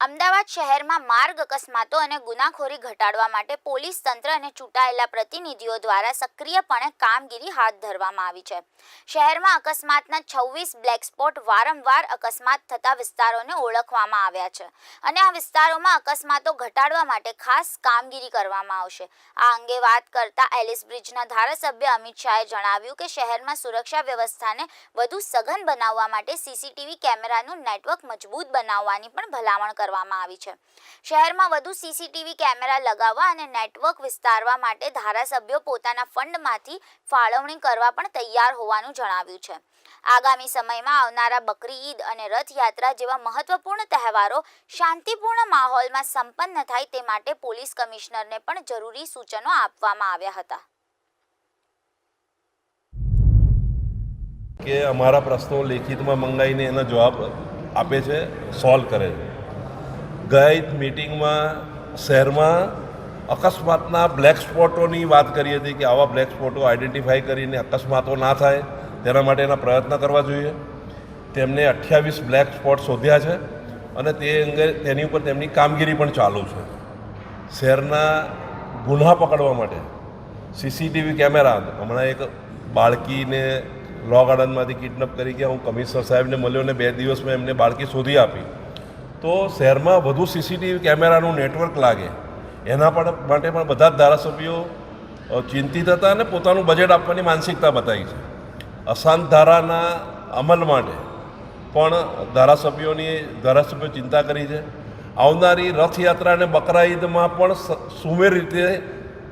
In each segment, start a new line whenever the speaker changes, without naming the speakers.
અમદાવાદ શહેરમાં માર્ગ અકસ્માતો અને ગુનાખોરી ઘટાડવા માટે પોલીસ તંત્ર અને ચૂંટાયેલા પ્રતિનિધિઓ દ્વારા સક્રિયપણે કામગીરી હાથ ધરવામાં આવી છે. શહેરમાં અકસ્માતના છવ્વીસ બ્લેક સ્પોટ વારંવાર અકસ્માત થતા વિસ્તારોને ઓળખવામાં આવ્યા છે અને આ વિસ્તારોમાં અકસ્માતો ઘટાડવા માટે ખાસ કામગીરી કરવામાં આવશે. આ અંગે વાત કરતા એલિસ બ્રિજના ધારાસભ્ય અમિત શાહે જણાવ્યું કે શહેરમાં સુરક્ષા વ્યવસ્થાને વધુ સઘન બનાવવા માટે સીસીટીવી કેમેરાનું નેટવર્ક મજબૂત બનાવવાની પણ ભલામણ કરવામાં આવી છે. શહેરમાં વધુ સીસીટીવી કેમેરા લગાવવા અને નેટવર્ક વિસ્તારવા માટે ધારાસભ્યો પોતાના ફંડમાંથી ફાળવણી કરવા પણ તૈયાર હોવાનું જણાવ્યું છે. આગામી સમયમાં આવનારા બકરી ઈદ અને રથયાત્રા જેવા મહત્વપૂર્ણ તહેવારો શાંતિપૂર્ણ માહોલમાં સંપન્ન થાય તે માટે પોલીસ કમિશનરને પણ જરૂરી સૂચનો આપવામાં આવ્યા હતા.
કે અમારા પ્રશ્નો લેખિતમાં મંગાવીને એનો જવાબ આપે છે સોલ્વ કરે છે. ગઈ મિટિંગમાં શહેરમાં અકસ્માતના બ્લેક સ્પોટોની વાત કરી હતી કે આવા બ્લેક સ્પોટો આઈડેન્ટિફાઈ કરીને અકસ્માતો ના થાય, તેના માટેના પ્રયત્ન કરવા જોઈએ. તેમને અઠ્યાવીસ બ્લેક સ્પોટ શોધ્યા છે અને તે અંગે તેની ઉપર તેમની કામગીરી પણ ચાલુ છે. શહેરના ગુન્હા પકડવા માટે સીસીટીવી કેમેરા, હમણાં એક બાળકીને લો ગાર્ડનમાંથી કિડનેપ કરી ગયા, હું કમિશનર સાહેબને મળ્યો અને બે દિવસમાં એમને બાળકી શોધી આપી. તો શહેરમાં વધુ સીસીટીવી કેમેરાનું નેટવર્ક લાગે. એના પણ માટે પણ બધા જ ધારાસભ્યો ચિંતિત હતા અને પોતાનું બજેટ આપવાની માનસિકતા બતાવી છે. અશાંત ધારાના અમલ માટે પણ ધારાસભ્યોની, ધારાસભ્યો ચિંતા કરી છે. આવનારી રથયાત્રા અને બકરા ઈદમાં પણ સ- સુમેળ રીતે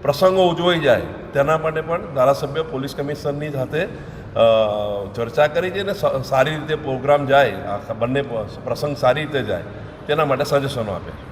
પ્રસંગો ઉજવાઈ જાય. તેના માટે પણ ધારાસભ્ય પોલીસ કમિશનરની સાથે ચર્ચા કરી છે અને સારી રીતે પ્રોગ્રામ જાય બંને પ્રસંગ સારી રીતે જાય, તેના માટે સજેશનો આપે. છે